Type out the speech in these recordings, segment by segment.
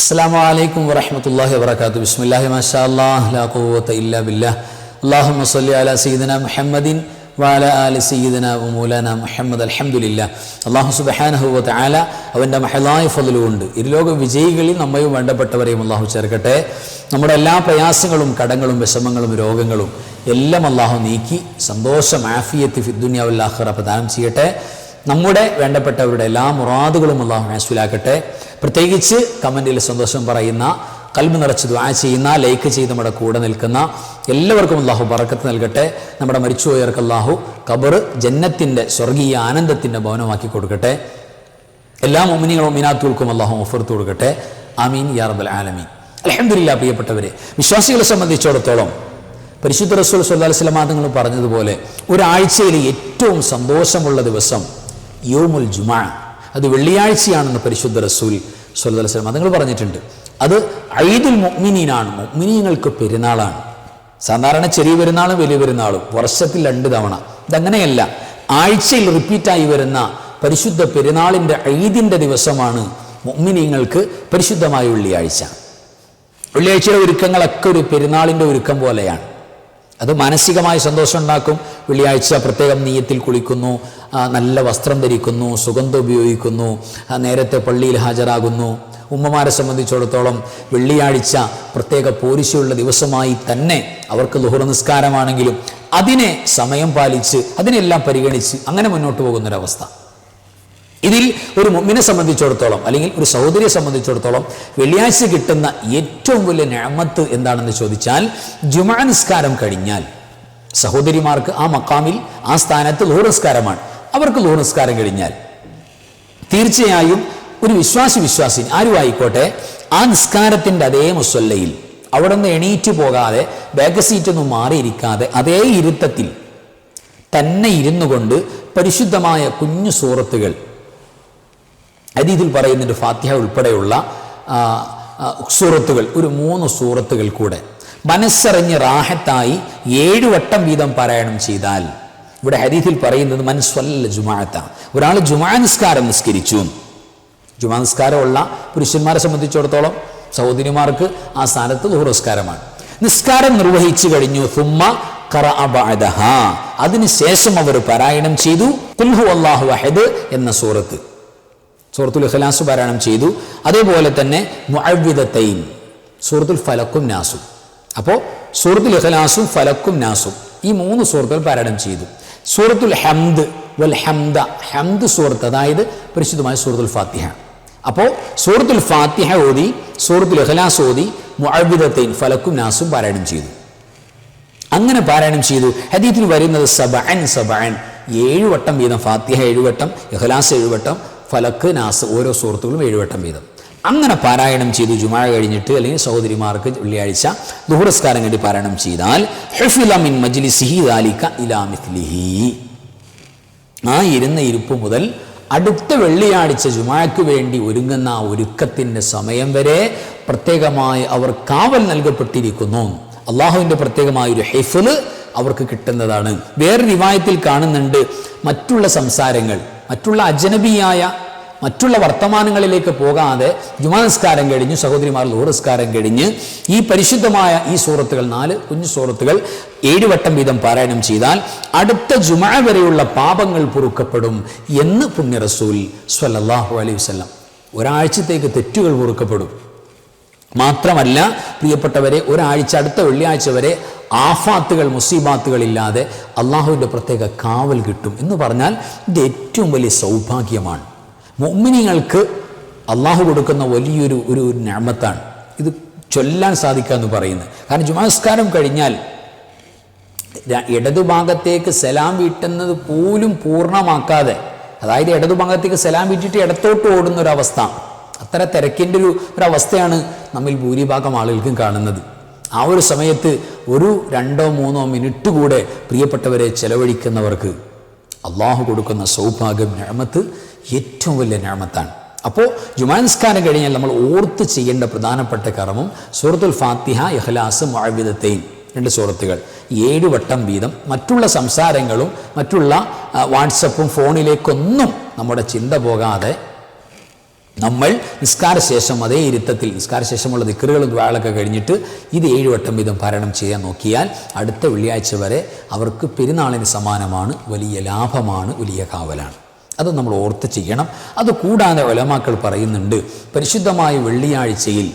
അസ്സാം വലൈക്കും വറഹമത്തല്ലാഹി വാബർക്കാത്തു ബിസ്മില്ലാഹി മാഷാ അല്ലാഹ് ലാ ഖുവത ഇല്ലാ ബില്ലാഹ്. അല്ലാഹുമ്മ സ്വല്ലി അലാ സയ്യിദന മുഹമ്മദിൻ വാല ആലി സയ്യിദന മൂലാന മുഹമ്മദ്. അലഹമുല്ല അള്ളാഹു സുബഹാനഹുവത്ത് ആല അവന്റെ മഹലായ ഫതിലുമുണ്ട് ഇരുലോക വിജയികളിൽ നമ്മയും വേണ്ടപ്പെട്ടവരെയും അള്ളാഹു ചേർക്കട്ടെ. നമ്മുടെ എല്ലാ പ്രയാസങ്ങളും കടങ്ങളും വിഷമങ്ങളും രോഗങ്ങളും എല്ലാം അള്ളാഹു നീക്കി സന്തോഷം ആഫിയത്തി ഫിദ്ദുനിയാവുല്ലാഹ്റ പ്രദാനം ചെയ്യട്ടെ. നമ്മുടെ വേണ്ടപ്പെട്ടവരുടെ എല്ലാ മുറാദുകളും അള്ളാഹു ഹാസ്ഫിലാക്കട്ടെ പ്രത്യേകിച്ച് കമന്റിൽ സന്തോഷം പറയുന്ന കൽബ് നിറച്ച് ദ്വാ ചെയ്യുന്ന ലൈക്ക് ചെയ്ത് നമ്മുടെ കൂടെ നിൽക്കുന്ന എല്ലാവർക്കും അള്ളാഹു ബറക്കത്ത് നൽകട്ടെ. നമ്മുടെ മരിച്ചുപോയവർക്ക് അള്ളാഹു കബർ ജന്നത്തിന്റെ സ്വർഗീയ ആനന്ദത്തിന്റെ ഭവനമാക്കി കൊടുക്കട്ടെ. എല്ലാ മൊമിനികളും മീനാത്തുകൾക്കും അള്ളാഹു ഒഫർത്ത് കൊടുക്കട്ടെ. ആമീൻ യാ റബ്ബൽ ആലമീൻ. അലഹമില്ല പ്രിയപ്പെട്ടവരെ വിശ്വാസികളെ സംബന്ധിച്ചിടത്തോളം പരിശുദ്ധ റസൂൽ സല്ലാ വസ്ലമാ പറഞ്ഞതുപോലെ ഒരാഴ്ചയിൽ ഏറ്റവും സന്തോഷമുള്ള ദിവസം യോമുൽ ജുമാ. അത് വെള്ളിയാഴ്ചയാണെന്ന് പരിശുദ്ധ റസൂൽ സല്ലാ വസ്ലം അതുങ്ങൾ പറഞ്ഞിട്ടുണ്ട്. അത് ഐദുൽ മുഅ്മിനീനാണ്. മുഅ്മിനീങ്ങൾക്ക് പെരുന്നാളാണ്. സാധാരണ ചെറിയ പെരുന്നാളും വലിയ പെരുന്നാളും വർഷത്തിൽ രണ്ട് തവണ. ഇതങ്ങനെയല്ല. ആഴ്ചയിൽ റിപ്പീറ്റായി വരുന്ന പരിശുദ്ധ പെരുന്നാളിന്റെ ഐദിന്റെ ദിവസമാണ് മുഅ്മിനീങ്ങൾക്ക് പരിശുദ്ധമായ വെള്ളിയാഴ്ച. വെള്ളിയാഴ്ചയുടെ ഒരുക്കങ്ങളൊക്കെ ഒരു പെരുന്നാളിന്റെ ഒരുക്കം പോലെയാണ്. അത് മാനസികമായ സന്തോഷം ഉണ്ടാക്കും വെള്ളിയാഴ്ച പ്രത്യേകം നീയത്തിൽ കുളിക്കുന്നു. നല്ല വസ്ത്രം ധരിക്കുന്നു. സുഗന്ധം ഉപയോഗിക്കുന്നു. നേരത്തെ പള്ളിയിൽ ഹാജരാകുന്നു. ഉമ്മമാരെ സംബന്ധിച്ചിടത്തോളം വെള്ളിയാഴ്ച പ്രത്യേക പോരിശയുള്ള ദിവസമായി തന്നെ അവർക്ക് ലുഹുറ നിസ്കാരമാണെങ്കിലും അതിനെ സമയം പാലിച്ച് അതിനെല്ലാം പരിഗണിച്ച് അങ്ങനെ മുന്നോട്ട് പോകുന്നൊരവസ്ഥ. ഇതിൽ ഒരു മുമ്മിനെ സംബന്ധിച്ചിടത്തോളം അല്ലെങ്കിൽ ഒരു സഹോദരിയെ സംബന്ധിച്ചിടത്തോളം വെള്ളിയാഴ്ച കിട്ടുന്ന ഏറ്റവും വലിയ ഞാമത്ത് എന്താണെന്ന് ചോദിച്ചാൽ ജുമാ നിസ്കാരം കഴിഞ്ഞാൽ സഹോദരിമാർക്ക് ആ മക്കാമിൽ ആ സ്ഥാനത്ത് ലോഹ നിസ്കാരമാണ്. അവർക്ക് ലോഹ നിസ്കാരം കഴിഞ്ഞാൽ തീർച്ചയായും ഒരു വിശ്വാസി വിശ്വാസി ആരും ആയിക്കോട്ടെ ആ നിസ്കാരത്തിന്റെ അതേ മുസ്വല്ലയിൽ അവിടെ നിന്ന് എണീറ്റ് പോകാതെ ബാക്ക് സീറ്റൊന്നും മാറിയിരിക്കാതെ അതേ ഇരുത്തത്തിൽ തന്നെ ഇരുന്നു കൊണ്ട് പരിശുദ്ധമായ കുഞ്ഞു സൂറത്തുകൾ ഹദീദിൽ പറയുന്നുണ്ട് ഫാത്തിഹ ഉൾപ്പെടെയുള്ള സൂറത്തുകൾ ഒരു മൂന്ന് സൂറത്തുകൾ കൂടെ. മനസ്സറിഞ്ഞ് റാഹത്തായി ഏഴു വട്ടം വീതം പാരായണം ചെയ്താൽ ഇവിടെ ഹരീതിൽ പറയുന്നത് മനസ്വല്ല ജുമാഅത്ത ഒരാൾ ജുമാ നിസ്കാരം നിസ്കരിച്ചു. ജുമാ നിസ്കാരമുള്ള പുരുഷന്മാരെ സംബന്ധിച്ചിടത്തോളം സഹോദരിമാർക്ക് ആ സ്ഥാനത്ത് ദുഹുറസ്കാരമാണ്. നിസ്കാരം നിർവഹിച്ചു കഴിഞ്ഞു. സുമ്മ അതിനുശേഷം അവർ പാരായണം ചെയ്തു. അല്ലാഹു അഹദ് എന്ന സൂറത്ത്. സൂറത്തുൽ ഇഖ്ലാസ് പാരായണം ചെയ്തു. അതേപോലെ തന്നെ മുഅവ്വിദത്തൈൻ സൂറത്തുൽ ഫലക്കും നാസും. അപ്പോൾ സൂറത്തുൽ ഇഖ്ലാസും ഫലക്കും നാസും ഈ മൂന്ന് സൂറത്തുകൾ പാരായണം ചെയ്തു. സൂറത്തുൽ ഹംദ് വൽ ഹംദ ഹംദ് സൂറത്ത് അതായത് പരിശുദ്ധമായ സൂറത്തുൽ ഫാത്തിഹ. അപ്പോൾ സൂറത്തുൽ ഫാത്തിഹ ഓതി സൂറത്തുൽ ഇഖ്ലാസ് ഓതി മുഅവ്വിദത്തൈൻ ഫലക്കും നാസും പാരായണം ചെയ്തു. അങ്ങനെ പാരായണം ചെയ്തു. ഹദീത്തിൽ വരുന്നത് സബഅൻ സബഅൻ. ഏഴ് വട്ടം വീതം ഫാത്തിഹ ഏഴുവട്ടം ഇഖ്ലാസ് ഏഴ് വട്ടം ഫലക്ക് നാസ് ഓരോ സുഹൃത്തുക്കളും ഏഴുവട്ടം വീതം. അങ്ങനെ പാരായണം ചെയ്തു. ജുമാ കഴിഞ്ഞിട്ട് അല്ലെങ്കിൽ സഹോദരിമാർക്ക് വെള്ളിയാഴ്ച ദുഹുറസ്കാരം കണ്ടി പാരായണം ചെയ്താൽ ഹെഫിലമിൻ മജ്ലിസിഹി ദാലിക്ക ഇലാ മിത്ലിഹി ആ ഇരുന്ന ഇരിപ്പ് മുതൽ അടുത്ത വെള്ളിയാഴ്ച ജുമാക്ക് വേണ്ടി ഒരുങ്ങുന്ന ആ ഒരുക്കത്തിന്റെ സമയം വരെ പ്രത്യേകമായി അവർ കാവൽ നൽകപ്പെട്ടിരിക്കുന്നു. അള്ളാഹുവിന്റെ പ്രത്യേകമായ ഒരു ഹെഫിൽ അവർക്ക് കിട്ടുന്നതാണ്. വേറെ റിവായത്തിൽ കാണുന്നുണ്ട് മറ്റുള്ള സംസാരങ്ങൾ. മറ്റുള്ള അജനബിയായ മറ്റുള്ള വർത്തമാനങ്ങളിലേക്ക് പോകാതെ ജുമാനസ്കാരം കഴിഞ്ഞ് സഹോദരിമാർ ലോറസ്കാരം കഴിഞ്ഞ് ഈ പരിശുദ്ധമായ ഈ സൂറത്തുകൾ നാല് കുഞ്ഞു സൂറത്തുകൾ ഏഴുവട്ടം വീതം പാരായണം ചെയ്താൽ അടുത്ത ജുമാ വരെയുള്ള പാപങ്ങൾ പൊറുക്കപ്പെടും എന്ന് പുണ്യ റസൂൽ സ്വല്ലല്ലാഹു അലൈഹി വസല്ലം. ഒരാഴ്ചത്തേക്ക് തെറ്റുകൾ പൊറുക്കപ്പെടും. മാത്രമല്ല പ്രിയപ്പെട്ടവരെ ഒരാഴ്ച അടുത്ത വെള്ളിയാഴ്ച വരെ ആഫാത്തുകൾ മുസീബാത്തുകൾ ഇല്ലാതെ അള്ളാഹുവിന്റെ പ്രത്യേക കാവൽ കിട്ടും എന്ന് പറഞ്ഞാൽ ഇത് ഏറ്റവും വലിയ സൗഭാഗ്യമാണ്. മുഅ്മിനീങ്ങൾക്ക് അള്ളാഹു കൊടുക്കുന്ന വലിയൊരു ഒരു ഞാമത്താണ് ഇത് ചൊല്ലാൻ സാധിക്കുക എന്ന് പറയുന്നത്. കാരണം ജുമാസ്കാരം കഴിഞ്ഞാൽ ഇടതുഭാഗത്തേക്ക് സലാം വീട്ടുന്നത് പോലും പൂർണമാക്കാതെ അതായത് ഇടതുഭാഗത്തേക്ക് സലാം വീട്ടിട്ട് ഇടത്തോട്ട് ഓടുന്ന ഒരവസ്ഥ അത്ര തിരക്കിന്റെ ഒരു ഒരവസ്ഥയാണ് നമ്മിൽ ഭൂരിഭാഗം ആളുകൾക്കും കാണുന്നത്. ആ ഒരു സമയത്ത് ഒരു രണ്ടോ മൂന്നോ മിനിറ്റ് കൂടെ പ്രിയപ്പെട്ടവരെ ചെലവഴിക്കുന്നവർക്ക് അള്ളാഹു കൊടുക്കുന്ന സൗഭാഗ്യം ഞാമത്ത് ഏറ്റവും വലിയ ഞാമത്താണ്. അപ്പോൾ ജുമാൻസ്കാരം കഴിഞ്ഞാൽ നമ്മൾ ഓർത്ത് ചെയ്യേണ്ട പ്രധാനപ്പെട്ട കർമ്മം സൂറത്തുൽ ഫാത്തിഹ ഇഹ്ലാസ് മഴവിധത്തെയും രണ്ട് സുഹൃത്തുകൾ ഏഴ് വട്ടം വീതം. മറ്റുള്ള സംസാരങ്ങളും മറ്റുള്ള വാട്സപ്പും ഫോണിലേക്കൊന്നും നമ്മുടെ ചിന്ത പോകാതെ നമ്മൾ നിസ്കാരശേഷം അതേ ഇരുത്തത്തിൽ നിസ്കാരശേഷമുള്ള ദിക്കറുകളും ദ്വാളൊക്കെ കഴിഞ്ഞിട്ട് ഇത് ഏഴ് വട്ടം വീതം പാരായണം ചെയ്യാൻ നോക്കിയാൽ അടുത്ത വെള്ളിയാഴ്ച വരെ അവർക്ക് പെരുന്നാളിന് സമാനമാണ് വലിയ ലാഭമാണ് വലിയ കാവലാണ്. അത് നമ്മൾ ഓർത്ത് ചെയ്യണം. അത് കൂടാതെ ഒലമാക്കൾ പറയുന്നുണ്ട് പരിശുദ്ധമായ വെള്ളിയാഴ്ചയിൽ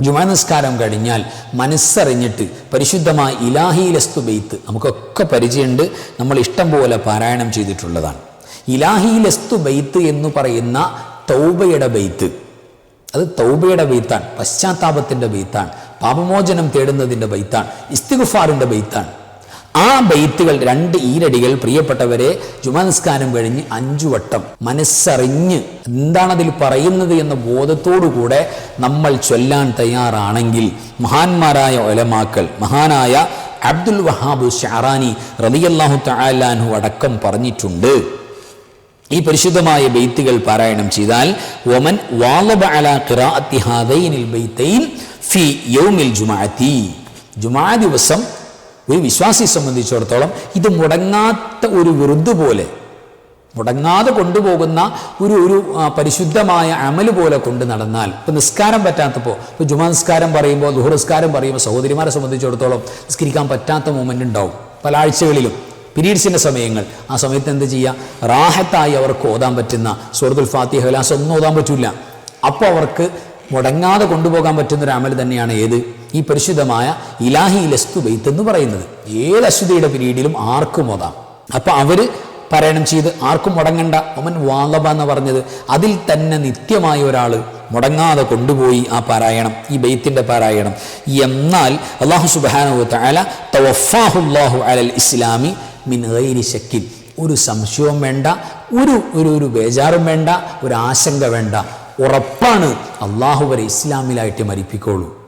ജുമാ നിസ്കാരം കഴിഞ്ഞാൽ മനസ്സറിഞ്ഞിട്ട് പരിശുദ്ധമായ ഇലാഹി ലസ്തു ബെയ്ത്ത് നമുക്കൊക്കെ പരിചയമുണ്ട് നമ്മൾ ഇഷ്ടം പോലെ പാരായണം ചെയ്തിട്ടുള്ളതാണ്. ഇലാഹി ലസ്തു ബെയ്ത്ത് എന്ന് പറയുന്ന തൗബയുടെ ബെയ്ത്ത്. അത് തൗബയുടെ ബെയ്ത്താണ്. പശ്ചാത്താപത്തിന്റെ ബെയ്ത്താണ്. പാപമോചനം തേടുന്നതിന്റെ ബെയ്ത്താണ്. ഇസ്തിഗുഫാറിന്റെ ബെയ്ത്താണ്. ആ ബെയ്ത്തുകൾ രണ്ട് ഈരടികൾ പ്രിയപ്പെട്ടവരെ ജുമാനസ്കാരം കഴിഞ്ഞ് അഞ്ചു വട്ടം മനസ്സറിഞ്ഞ് എന്താണതിൽ പറയുന്നത് എന്ന ബോധത്തോടുകൂടെ നമ്മൾ ചൊല്ലാൻ തയ്യാറാണെങ്കിൽ മഹാന്മാരായ ഒലമാക്കൾ മഹാനായ അബ്ദുൽ വഹാബ് ഷാറാനി റബിയല്ലാഹു തലാൻഹു അടക്കം പറഞ്ഞിട്ടുണ്ട്. ഈ പരിശുദ്ധമായ ബെയ്ത്തുകൾ പാരായണം ചെയ്താൽ ഒമൻ വാലബ അല ഖിറാഅത്തി ഹാദൈനിൽ ബെയ്തൈൻ ഫി യൗമിൽ ജുമാഅത്തി. ജുമാ ദിവസം ഒരു വിശ്വാസിയെ സംബന്ധിച്ചിടത്തോളം ഇത് മുടങ്ങാത്ത ഒരു വൃദ്ധ പോലെ മുടങ്ങാതെ കൊണ്ടുപോകുന്ന ഒരു ഒരു പരിശുദ്ധമായ അമൽ പോലെ കൊണ്ട് നടന്നാൽ ഇപ്പം നിസ്കാരം പറ്റാത്തപ്പോൾ ഇപ്പോൾ ജുമാ നിസ്കാരം പറയുമ്പോൾ ദുഹുറസ്കാരം പറയുമ്പോൾ സഹോദരിമാരെ സംബന്ധിച്ചിടത്തോളം നിസ്കരിക്കാൻ പറ്റാത്ത മൂമെന്റ് ഉണ്ടാവും പല ആഴ്ചകളിലും. പീരീഡ്സിന്റെ സമയങ്ങൾ. ആ സമയത്ത് എന്ത് ചെയ്യുക റാഹത്തായി അവർക്ക് ഓതാൻ പറ്റുന്ന സൂറത്തുൽ ഫാത്തിഹ ഹലാസ് ഒന്നും ഓതാൻ പറ്റില്ല അപ്പോൾ അവർക്ക് മുടങ്ങാതെ കൊണ്ടുപോകാൻ പറ്റുന്ന ഒരു അമൽ തന്നെയാണ് ഏത്? ഈ പരിശുദ്ധമായ ഇലാഹി ലസ്തു ബെയ്ത്ത് എന്ന് പറയുന്നത്. ഏത് അശുദ്ധിയുടെ പീരീഡിലും ആർക്കും ഓതാം. അപ്പോൾ അവർ പാരായണം ചെയ്ത് ആർക്കും മുടങ്ങണ്ട. ഒമൻ വാലബ എന്ന് പറഞ്ഞത്. അതിൽ തന്നെ നിത്യമായ ഒരാൾ മുടങ്ങാതെ കൊണ്ടുപോയി ആ പാരായണം ഈ ബെയ്ത്തിന്റെ പാരായണം. എന്നാൽ അള്ളാഹു സുബാനു തആല തവഫാഹുല്ലാഹു അലൽ ഇസ്ലാമി മിൻ ഗൈരി ശക്കിൻ. ഒരു സംശയവും വേണ്ട ഒരു ഒരു ഒരു ബേജാറും വേണ്ട ഒരു ആശങ്ക വേണ്ട. ഉറപ്പാണ് അള്ളാഹു വരെ ഇസ്ലാമിലായിട്ട് മരിപ്പിക്കോളൂ.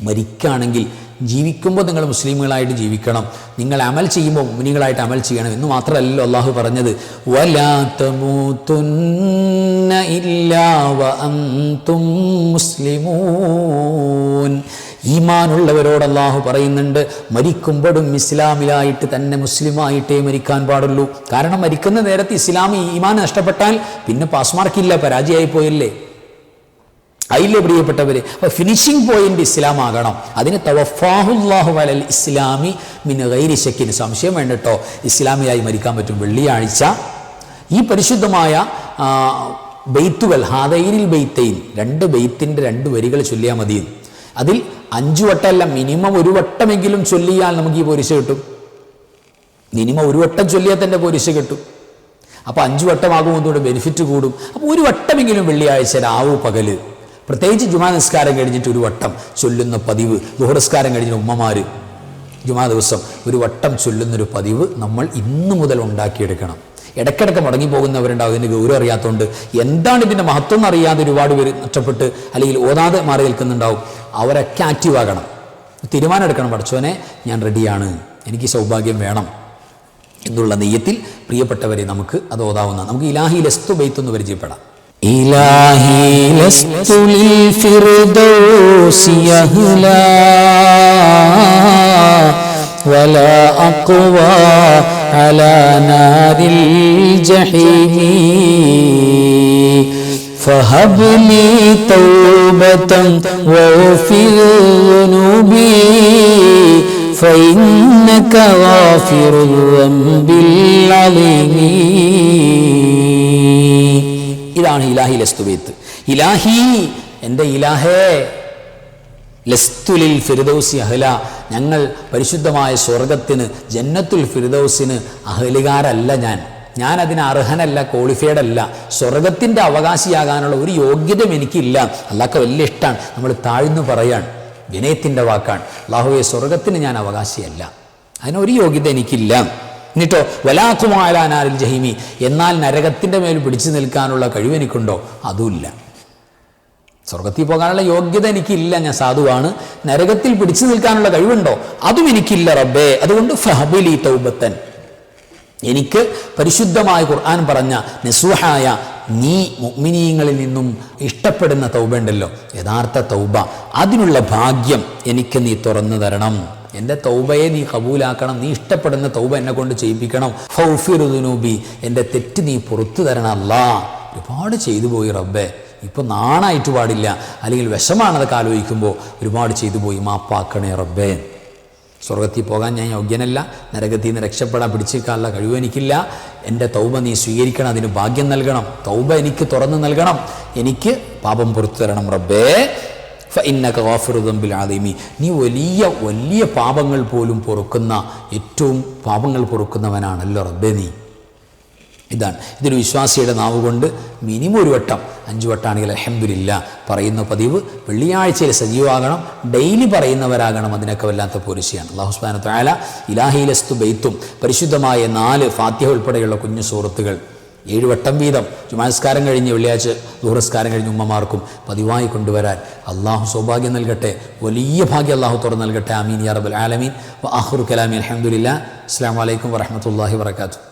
മരിക്കുകയാണെങ്കിൽ ജീവിക്കുമ്പോൾ നിങ്ങൾ മുസ്ലിമുകളായിട്ട് ജീവിക്കണം. നിങ്ങൾ അമൽ ചെയ്യുമ്പോൾ മുനികളായിട്ട് അമൽ ചെയ്യണം എന്ന് മാത്രമല്ലല്ലോ അള്ളാഹു പറഞ്ഞത്. "വലാ തമൂതുന്ന ഇല്ലാ വഅൻതും മുസ്ലിമൂൻ. ഈമാനുള്ളവരോട് അള്ളാഹു പറയുന്നുണ്ട് മരിക്കുമ്പോഴും ഇസ്ലാമിലായിട്ട് തന്നെ മുസ്ലിമായിട്ടേ മരിക്കാൻ പാടുള്ളൂ. കാരണം മരിക്കുന്ന നേരത്ത് ഇസ്ലാം ഈമാൻ നഷ്ടപ്പെട്ടാൽ പിന്നെ പാസ് മാർക്കില്ല പരാജയമായി പോയില്ലേ? പ്രിയപ്പെട്ടവര്? അപ്പൊ ഫിനിഷിംഗ് പോയിന്റ് ഇസ്ലാം ആകണം. അതിന് തവഫാഹുല്ലാഹു അലൽ ഇസ്ലാമി മിന് ഗൈരി ശക്കിന് സംശയം വേണ്ടട്ടോ ഇസ്ലാമിലായി മരിക്കാൻ പറ്റും. വെള്ളിയാഴ്ച ഈ പരിശുദ്ധമായ ബെയ്ത്തുകൾ ഹാദൈനിൽ ബെയ്ത്തൈൻ രണ്ട് ബെയ്ത്തിന്റെ രണ്ട് വരികൾ ചൊല്ലിയാൽ മതി. അതിൽ അഞ്ചു വട്ടമല്ല മിനിമം ഒരു വട്ടമെങ്കിലും ചൊല്ലിയാൽ നമുക്ക് ഈ പൊരിശ കിട്ടും. മിനിമം ഒരു വട്ടം ചൊല്ലിയാൽ തന്നെ പൊരിശ കിട്ടും. അപ്പോൾ അഞ്ചു വട്ടമാകുമ്പോൾ ബെനിഫിറ്റ് കൂടും. അപ്പോൾ ഒരു വട്ടമെങ്കിലും വെള്ളിയാഴ്ച രാവു പകൽ. പ്രത്യേകിച്ച് ജുമാ നിസ്കാരം കഴിഞ്ഞിട്ട് ഒരു വട്ടം ചൊല്ലുന്ന പതിവ്. ദുഹറസ്കാരം കഴിഞ്ഞ ഉമ്മമാർ. ജുമാ ദിവസം ഒരു വട്ടം ചൊല്ലുന്നൊരു പതിവ് നമ്മൾ ഇന്നു മുതൽ ഉണ്ടാക്കിയെടുക്കണം. ഇടയ്ക്കിടയ്ക്ക് മുടങ്ങി പോകുന്നവരുണ്ടാവും ഇതിന് ഗൗരവം അറിയാത്തതുകൊണ്ട്. എന്താണ് ഇതിന്റെ മഹത്വം എന്നറിയാതെ ഒരുപാട് പേര് നഷ്ടപ്പെട്ട് അല്ലെങ്കിൽ ഓതാതെ മാറി നിൽക്കുന്നുണ്ടാവും. അവരൊക്കെ ആക്റ്റീവ് ആകണം തീരുമാനം എടുക്കണം പഠിച്ചോനെ ഞാൻ റെഡിയാണ് എനിക്ക് സൗഭാഗ്യം വേണം എന്നുള്ള നെയ്യത്തിൽ പ്രിയപ്പെട്ടവരെ നമുക്ക് അത് ഓതാവുന്ന നമുക്ക് ഇലാഹി ലസ്തു ബെയ്ത്ത് എന്ന് പരിചയപ്പെടാം إلهي لست للفردوس يهلا ولا أقوى على نار الجحيم فهب لي توبة واغفر ذنوبي فإنك غافر الذنب العظيم ഇതാണ് ഇലാഹി ലസ്തു ബെയ്ത്ത് ഇലാഹി എൻ്റെ ഇലാഹേ ലസ്തുലിൽ ഫിർദൗസി അഹ്ല ഞങ്ങൾ പരിശുദ്ധമായ സ്വർഗത്തിന് ജന്നത്തുൽ ഫിർദൗസിന് അഹലുകാരല്ല ഞാൻ ഞാൻ അതിന് അർഹനല്ല ക്വാളിഫൈഡ് അല്ല. സ്വർഗത്തിന്റെ അവകാശിയാകാനുള്ള ഒരു യോഗ്യതയും എനിക്കില്ല. അല്ലാക്ക വലിയ ഇഷ്ടമാണ് നമ്മൾ താഴ്ന്നു പറയാൻ വിനയത്തിന്റെ വാക്കാണ്. അള്ളാഹുവെ സ്വർഗത്തിന് ഞാൻ അവകാശിയല്ല. അതിനൊരു യോഗ്യത എനിക്കില്ല. എന്നിട്ടോ വലാക്കുമാലാനാരിൽ ജഹിമി എന്നാൽ നരകത്തിന്റെ മേൽ പിടിച്ചു നിൽക്കാനുള്ള കഴിവ് എനിക്കുണ്ടോ? അതുമില്ല. സ്വർഗത്തിൽ പോകാനുള്ള യോഗ്യത എനിക്കില്ല. ഞാൻ സാധുവാണ്. നരകത്തിൽ പിടിച്ചു നിൽക്കാനുള്ള കഴിവുണ്ടോ? അതും എനിക്കില്ല റബ്ബേ. അതുകൊണ്ട് ഫഹബുലി തൗബത്തൻ. എനിക്ക് പരിശുദ്ധമായ ഖുർആൻ പറഞ്ഞ നസുഹായ നീ മുഅ്മിനീങ്ങളിൽ നിന്നും ഇഷ്ടപ്പെടുന്ന തൗബ ഉണ്ടല്ലോ. യഥാർത്ഥ തൗബ. അതിനുള്ള ഭാഗ്യം എനിക്ക് നീ തുറന്നു തരണം. എന്റെ തൗബയെ നീ കബൂലാക്കണം. നീ ഇഷ്ടപ്പെടുന്ന തൗബ എന്നെ കൊണ്ട് ചെയ്യിപ്പിക്കണം. ഫൗഫിറുദുനൂബി എന്റെ തെറ്റ് നീ പുറത്തു തരണം അല്ലാ. ഒരുപാട് ചെയ്തു പോയി റബ്ബേ. ഇപ്പോൾ നാണായിട്ട് പാടില്ല. അല്ലെങ്കിൽ വിഷമാണതൊക്കെ ആലോചിക്കുമ്പോൾ ഒരുപാട് ചെയ്തു പോയി. മാപ്പാക്കണേ റബ്ബേ. സ്വർഗത്തിൽ പോകാൻ ഞാൻ യോഗ്യനല്ല നരകത്തിൽ നിന്ന് രക്ഷപ്പെടാൻ പിടിച്ചേക്കാനുള്ള കഴിവ് എനിക്കില്ല. എന്റെ തൗബ നീ സ്വീകരിക്കണം അതിന് ഭാഗ്യം നൽകണം. തൗബ എനിക്ക് തുറന്നു നൽകണം. എനിക്ക് പാപം പുറത്തു തരണം റബ്ബേ. ഫഇന്നക ഗാഫിറുദംബിൽ ആദിമി നീ വലിയ വലിയ പാപങ്ങൾ പോലും പൊറുക്കുന്ന ഏറ്റവും പാപങ്ങൾ പൊറുക്കുന്നവനാണല്ലോ റബ്ബേ നീ. ഇതാണ്. ഇതൊരു വിശ്വാസിയുടെ നാവ് കൊണ്ട് മിനിമം ഒരു വട്ടം അഞ്ച് വട്ടാണെങ്കിൽ അലഹമില്ല പറയുന്ന പതിവ്. വെള്ളിയാഴ്ചയിൽ സജീവമാകണം ഡെയിലി പറയുന്നവരാകണം അതിനൊക്കെ വല്ലാത്ത പോലീസിയാണ്. അള്ളാഹുസ്മാന താല ഇലാഹിലസ്തു ബെയ്ത്തും പരിശുദ്ധമായ നാല് ഫാത്യ ഉൾപ്പെടെയുള്ള കുഞ്ഞു സുഹൃത്തുക്കൾ ഏഴ് വട്ടം വീതം. ചുമാസ്കാരം കഴിഞ്ഞ് വെള്ളിയാഴ്ച ദൂരസ്കാരം കഴിഞ്ഞ് ഉമ്മമാർക്കും പതിവായി കൊണ്ടുവരാൻ അള്ളാഹു സൗഭാഗ്യം നൽകട്ടെ. വലിയ ഭാഗ്യം അള്ളാഹു തുറന്നു നൽകട്ടെ. ആമീൻ യാ റബ്ബൽ ആലമീൻ. ആഖിറു കലാമി അൽഹംദുലില്ല. അസ്സാം വലൈക്കും വരഹമത്തല്ലാഹി വർക്കാത്തു